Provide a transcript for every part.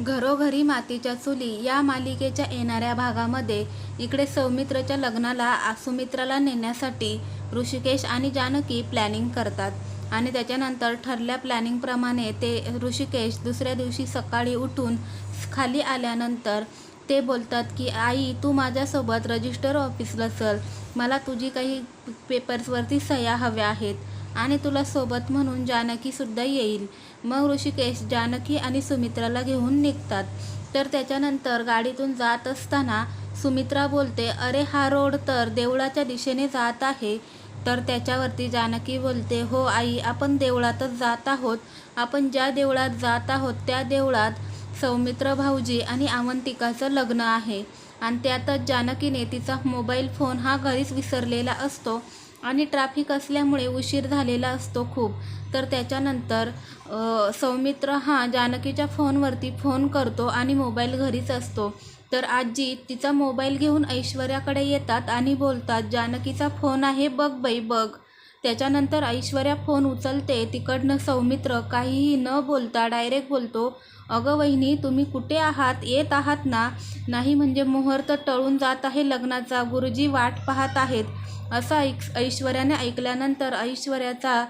घरोघरी मातीच्या चुली या मालिकेच्या येणाऱ्या भागामध्ये इकडे सौमित्रच्या लग्नाला सुमित्राला नेण्यासाठी ऋषिकेश आणि जानकी प्लॅनिंग करतात. आणि त्याच्यानंतर ठरल्या प्लॅनिंगप्रमाणे ते ऋषिकेश दुसऱ्या दिवशी सकाळी उठून खाली आल्यानंतर ते बोलतात की आई तू माझ्यासोबत रजिस्टर ऑफिसला चल. मला तुझी काही पेपर्सवरती सह्या हव्या आहेत. आणि तुला सोबत म्हणून जानकीसुद्धा येईल. मग ऋषिकेश जानकी आणि सुमित्राला घेऊन निघतात. तर त्याच्यानंतर गाडीतून जात असताना सुमित्रा बोलते अरे हा रोड तर देवळाच्या दिशेने जात आहे. तर त्याच्यावरती जानकी बोलते हो आई आपण देवळातच जात आहोत. आपण ज्या देवळात जात आहोत त्या देवळात सौमित्र भाऊजी आणि अवंतिकाचं लग्न आहे. आणि त्यातच जानकीने तिचा मोबाईल फोन हा घरीच विसरलेला असतो. आणि ट्रॅफिक असल्यामुळे उशीर झालेला असतो खूप. तर त्याच्यानंतर सौमित्र हा जानकीच्या फोनवरती फोन करतो आणि मोबाईल घरीच असतो. तर आजी तिचा मोबाईल घेऊन ऐश्वर्याकडे येतात आणि बोलतात जानकीचा फोन आहे बघ बाई बघ. त्याच्यानंतर ऐश्वर्या फोन उचलते तिकडनं सौमित्र काहीही न बोलता डायरेक्ट बोलतो अगं वहिनी तुम्ही कुठे आहात? येत आहात ना? नाही म्हणजे मुहूर्त टळून जात आहे लग्नाचा गुरुजी वाट पाहत आहेत. असं ऐक ऐश्वर्याने ऐकल्यानंतर ऐश्वर्याचा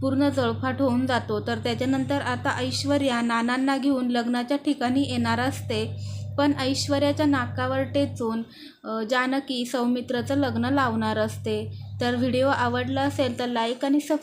पूर्ण जळफाट होऊन जातो. तर त्याच्यानंतर आता ऐश्वर्या नानांना घेऊन लग्नाच्या ठिकाणी येणार असते. पण ऐश्वर्याच्या नाकावर टेचून जानकी सौमित्रचं लग्न लावणार असते. तर व्हिडिओ आवडला असेल तर लाईक आणि सबस्क्राईब